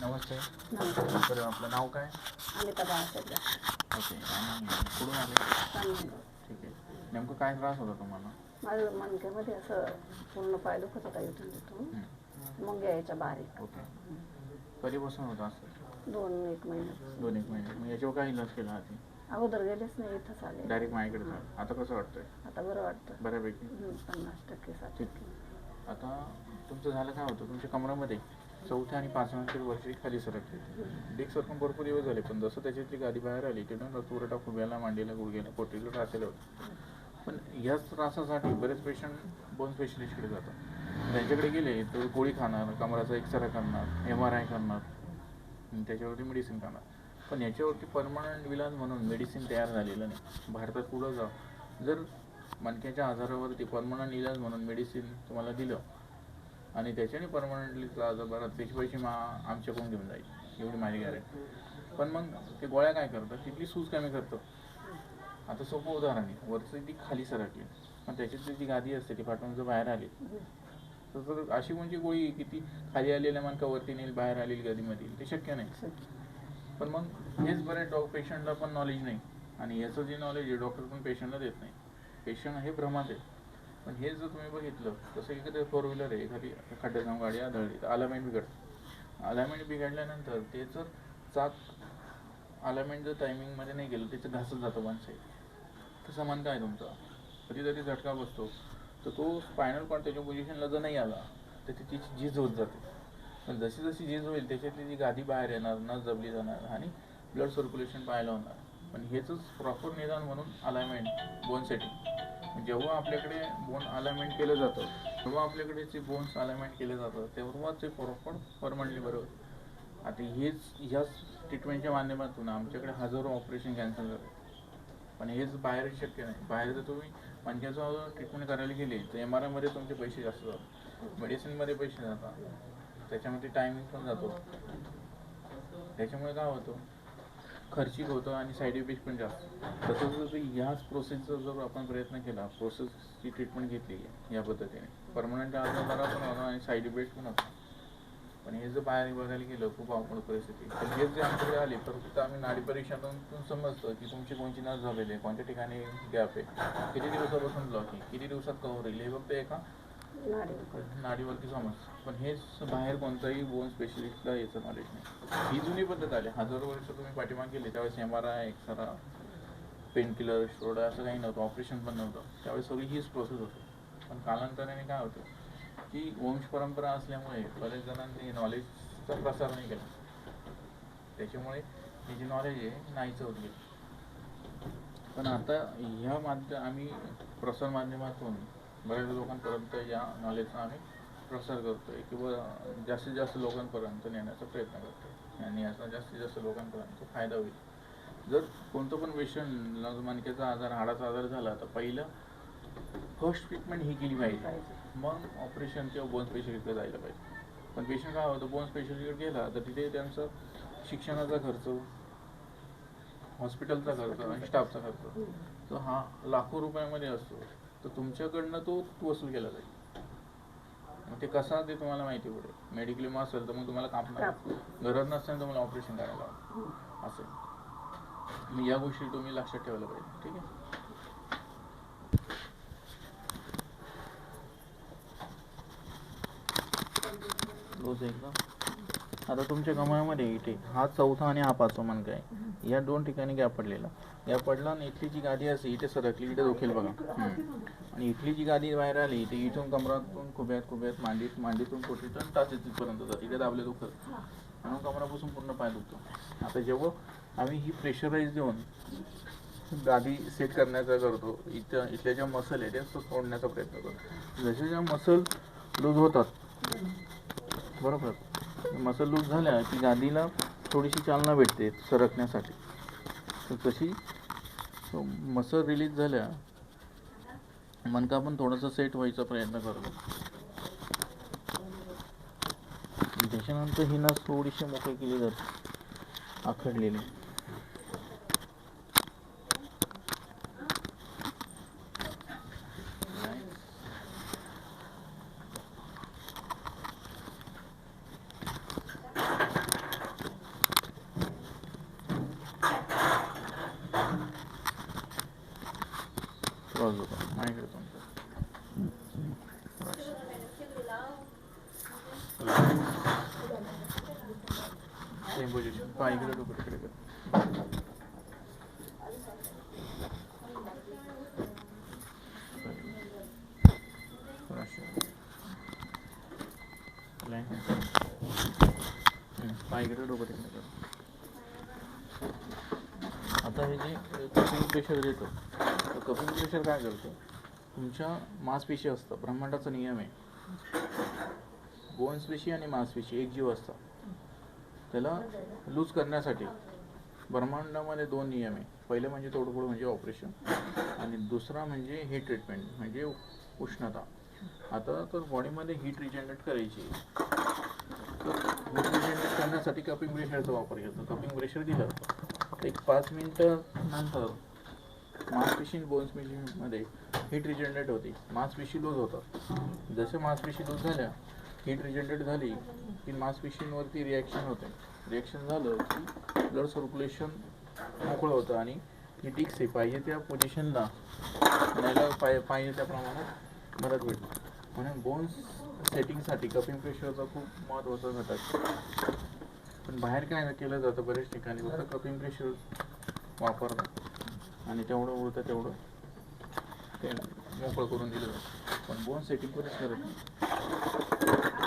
नमस्ते. बरं आपलं नाव काय? अनिता बाळासाहेब ओके आणि कुठून आले? चांगलं ठीक आहे. नेमकं काय त्रास होता तुम्हाला? माझं मणक्यामध्ये असं पूर्ण पाय दुखत होता इथून तिथून. मग यायच्या बारीक ओके. कधीपासून होतं असं? दोन एक महिने. दोन एक महिने. मग याच्यावर काय इलाज केला आधी? अगोदर गेलेच नाही इथंच आले. डायरेक्ट माझ्याकडे झालं. आता कसं वाटतंय? आता बरं वाटतं. बऱ्यापैकी. पन्नास टक्के साठ ठीक. आता तुमचं झालं काय होतं? तुमच्या कमरामध्ये चौथ्या आणि पाचव्या वर्षी खाली सरकली. डिक सरकून भरपूर दिवस झाले पण जसं त्याची ती गादी बाहेर आली तिथून रक्तपुरवठा खुब्याला मांडीला गुडघ्याला पोटीला त्रासलेलं होतं. पण याच त्रासासाठी बरेच पेशंट बोन स्पेशलिस्टकडे जातात. त्यांच्याकडे गेले तर गोळी खाणार कमराचा एक्सरे करणार एम आर आय करणार त्याच्यावरती मेडिसिन करणार. पण याच्यावरती परमनंट विलाज म्हणून मेडिसिन तयार झालेलं नाही. भारतात पुढं जा जर मणक्याच्या आजारावरती परमनंट इलाज म्हणून मेडिसिन तुम्हाला दिलं आणि त्याच्याने परमनंटली त्रास बरं त्याचे पैसे मा आमच्याकडून घेऊन जाईल. एवढी माझी गॅरंटी पण मग ते गोळ्या काय करतात? तिथली सूज कमी करतं आता सोपं उदाहरण आहे. वरची ती खाली सरकली. पण त्याच्यातली जी गादी असते ती पाठवून जर बाहेर आली तर अशी कोणची गोळी की ती खाली आलेल्या मानका वरती नेईल बाहेर आलेली गादीमध्ये येईल ते शक्य नाही. पण मग हेच बरेच डॉ पेशंटला पण नॉलेज नाही. आणि याचं जे नॉलेज आहे डॉक्टर पण पेशंटला देत नाही. पेशंट हे भ्रमात आहे पण हे जर तुम्ही बघितलं तसं एखादं फोर व्हीलर आहे एखादी खड्ड्यात जाऊन गाडी आदळली तर अलामेंट बिघडतं. अलामेंट बिघडल्यानंतर ते जर चाक अलामेंट जर टायमिंगमध्ये नाही गेलं त्याचं घासत जातं वन साईड तसा मान काय तुमचा? कधीतरी झटका बसतो. तर तो स्पायनल कॉर्ड त्याच्या पोझिशनला जर नाही आला तर त्याची झीज होत जाते. पण जशी जशी झीज होईल त्याच्यातली जी गादी बाहेर येणार न जबली जाणार आणि ब्लड सर्क्युलेशन पाहायला होणार. पण हेच प्रॉपर निदान म्हणून अलायमेंट बोन सेटिंग जेव्हा आपल्याकडे बोन अलाइनमेंट केलं जातं तेव्हा आपल्याकडे जे बोन्स अलाइनमेंट केले जातं तेव्हा ते प्रॉपर परमनंटली बरोबर आता हेच ह्याच ट्रीटमेंटच्या माध्यमातून आमच्याकडे हजारो ऑपरेशन कॅन्सल झाले. पण हेच बाहेर शक्य नाही. बाहेर जर तुम्ही मणक्याचं ट्रीटमेंट करायला गेले तर एम आर आयमध्ये तुमचे पैसे जास्त जातात. मेडिसिनमध्ये पैसे जातात. त्याच्यामध्ये टायमिंग पण जातो. त्याच्यामुळे काय होतं? खर्चिक होतं आणि साईड इफेक्ट पण जास्त. तसंच जर ह्याच प्रोसेसचा जर आपण प्रयत्न केला प्रोसेसची ट्रीटमेंट घेतली या पद्धतीने परमनंट आजार बरा पण होणार आणि साईड इफेक्ट पण होता. पण हे जर बाहेर बघायला गेलं खूप अवघड परिस्थिती. पण हे जे आमच्याकडे आले तर फक्त आम्ही नाडी परीक्षातून समजतो की तुमची कोणची नस झालेली आहे कोणत्या ठिकाणी गॅप आहे. किती दिवसापासून ब्लॉक आहे? किती दिवसात कव्हर होईल? हे फक्त एका नाडीवरती समज. पण हेच बाहेर कोणताही बोन स्पेशलिस्टला याचं नॉलेज नाही. ही जुनी पद्धत आली. हजारो वर्ष तुम्ही पाठीमाग गेली. त्यावेळेस M R I x-ray painkiller स्टोडा असं काही नव्हतं. ऑपरेशन पण नव्हतं. त्यावेळेस सगळी हीच प्रोसेस होती. पण कालांतराने काय होतं की वंश परंपरा असल्यामुळे बरेच जणांनी नॉलेजचा प्रसार नाही केला. त्याच्यामुळे हे जे नॉलेज आहे नाहीचं होत गेलं. पण आता ह्या माध्यम आम्ही प्रसार माध्यमातून बऱ्याच लोकांपर्यंत या नॉलेजचा आम्ही प्रसार करतोय किंवा जास्तीत जास्त लोकांपर्यंत नेण्याचा प्रयत्न करतोय. आणि याचा जास्तीत जास्त लोकांपर्यंत फायदा होईल. जर कोणतं पण पेशंट मणक्याचा आजार हाडाचा आजार झाला तर पहिलं फर्स्ट ट्रीटमेंट ही केली पाहिजे. पाहिजे मग ऑपरेशन किंवा बोन स्पेशलिस्टकडे जायला पाहिजे. पण पेशंट काय होतं बोन स्पेशलिस्टकडे गेला तर तिथे त्यांचं शिक्षणाचा खर्च हॉस्पिटलचा खर्च आणि स्टाफचा खर्च. तो हा लाखो रुपयामध्ये असतो. तर तुमच्याकडनं तो वसूल केला जाईल. मग ते कसा ते तुम्हाला माहिती पडेल. मेडिकल विमा असेल तर मग तुम्हाला कापणार गरज नसताना तुम्हाला ऑपरेशन करायला हवं. असं आहे. मग या गोष्टी तुम्ही लक्षात ठेवायला पाहिजे. ठीक आहे? रोज एकदा? आता तुमच्या कमरामध्ये इथे. हा चौथा आणि हा पाचवा मानक आहे. या दोन ठिकाणी गॅप पडलेला. गॅप पडला आणि इथली जी गादी असते इथे सरकली. इथे दुखेल बघा. आणि इथली जी गादी बाहेर आली ती इथून कमरातून खुब्यात खुब्यात मांडीत मांडीतून पोटीतून तास तिथपर्यंत जाते. इथे दाबले दुखत. म्हणून कमरापासून पूर्ण पाय दुखतो. आता जेव्हा आम्ही ही प्रेशराईज देऊन गादी सेट करण्याचा करतो इथं इथल्या ज्या मसल आहे त्या सोडण्याचा प्रयत्न करतो. जसे ज्या मसल लूज होतात बरोबर? मसल लूज झाल्या की गादीला थोडीशी चालना भेटते सरकण्यासाठी. तर तशी मसल रिलीज झाल्या मनका पण थोडासा सेट व्हायचा प्रयत्न करतो. त्याच्यानंतर ही नस थोडीशी मोकळी केली जाते आखडलेली. দোকান মাইকের দোকান সেম বুঝেছি পাইগুলো টুকরো করে দেবো पायगेट डोकं तिकडे आता हे जे तुम्ही प्रेशर देतो. कपिंग प्रेशर काय करतं? तुमच्या मांसपेशी असतं. ब्रह्मांडाचा नियम आहे. बोन्सपेशी आणि मांसपेशी एक जीव असतात. त्याला लूज करण्यासाठी ब्रह्मांडामध्ये दोन नियम आहे. पहिले म्हणजे तोडफोड म्हणजे ऑपरेशन आणि दुसरा म्हणजे ही ट्रीटमेंट म्हणजे उष्णता. आता तर बॉडीमध्ये हीट रिजनरेट करायची आहे. तर हीट रिजनरेट करण्यासाठी कपिंग प्रेशरचा वापर घेतो. कपिंग प्रेशर दिलं एक पाच मिनटं नंतर मांसपेशी बोन्सपेशीमध्ये हीट रिजनरेट होते. मांसपेशी लूज होतात जसं मांसपेशी लूज झाल्या हीट रिजनरेट झाली की मांसपेशींवरती रिॲक्शन होते. रिॲक्शन झालं की ब्लड सर्क्युलेशन मोकळं होतं आणि ही टिक्स पाहिजे त्या पोझिशनला न्यायला पाय पाहिजे त्या प्रमाणात मदत भेटते म्हणून बोन्स सेटिंगसाठी कपिंग प्रेशरचा खूप महत्त्वाचा घटक. पण बाहेर काय केलं जातं? बऱ्याच ठिकाणी फक्त कपिंग प्रेशर वापरतात. आणि तेवढं उलटं तेवढं ते मोकळं करून दिलं. जातं पण बोन सेटिंग करूच करत नाही.